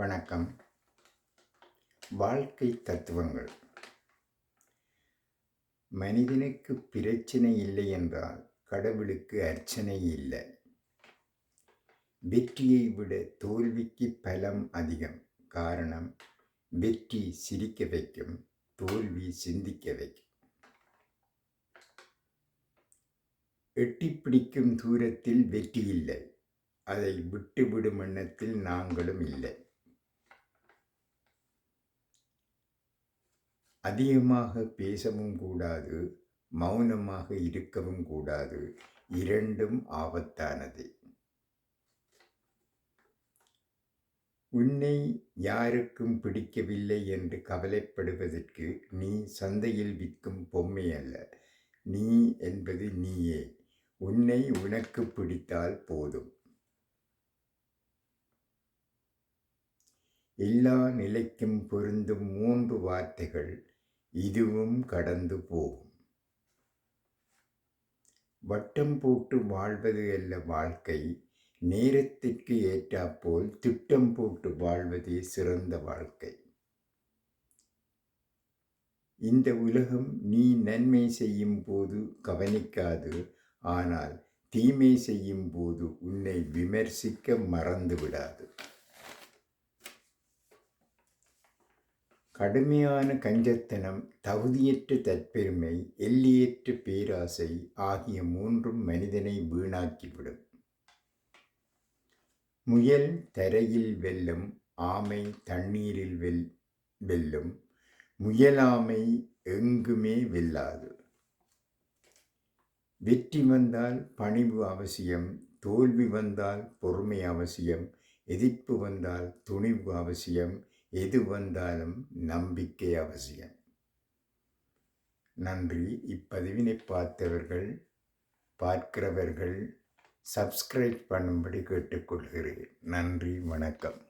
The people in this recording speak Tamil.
வணக்கம். வாழ்க்கை தத்துவங்கள். மனிதனுக்கு பிரச்சனை இல்லை என்றால் கடவுளுக்கு அர்ச்சனை இல்லை. வெற்றியை விட தோல்விக்கு பலம் அதிகம். காரணம் வெற்றி சிரிக்க வைக்கும் தோல்வி சிந்திக்க வைக்கும். எட்டி பிடிக்கும் தூரத்தில் வெற்றி இல்லை. அதை விட்டுவிடும் எண்ணத்தில் நாங்களும் இல்லை. அதிகமாக பேசவும் கூடாது மௌனமாக இருக்கவும் கூடாது. இரண்டும் ஆபத்தானது. உன்னை யாருக்கும் பிடிக்கவில்லை என்று கவலைப்படுவதற்கு நீ சந்தையில் விற்கும் பொம்மை அல்ல. நீ என்பது நீயே. உன்னை உனக்கு பிடித்தால் போதும். எல்லா நிலைக்கும் பொருந்தும் மூன்று வார்த்தைகள் இதுவும் கடந்து போகும். வட்டம் போட்டு வாழ்வது அல்ல வாழ்க்கை நேரத்திற்கு ஏற்றாப்போல் திட்டம் போட்டு வாழ்வதே சிறந்த வாழ்க்கை. இந்த உலகம் நீ நன்மை செய்யும் போது கவனிக்காது ஆனால் தீமை செய்யும் போது உன்னை விமர்சிக்க மறந்துவிடாது. கடுமையான கஞ்சத்தனம் தகுதியற்ற தற்பெருமை எல்லையற்ற பேராசை ஆகிய மூன்றும் மனிதனை வீணாக்கிவிடும். முயல் தரையில் வெல்லும் ஆமை தண்ணீரில் வெல் வெல்லும் முயலாமை எங்குமே வெல்லாது. வெற்றி வந்தால் பணிவு அவசியம் தோல்வி வந்தால் பொறுமை அவசியம் எதிர்ப்பு வந்தால் துணிவு அவசியம் எது வந்தாலும் நம்பிக்கை அவசியம். நன்றி. இப்பதிவினை பார்த்தவர்கள் பார்க்கிறவர்கள் சப்ஸ்கிரைப் பண்ணும்படி கேட்டுக்கொள்கிறேன். நன்றி. வணக்கம்.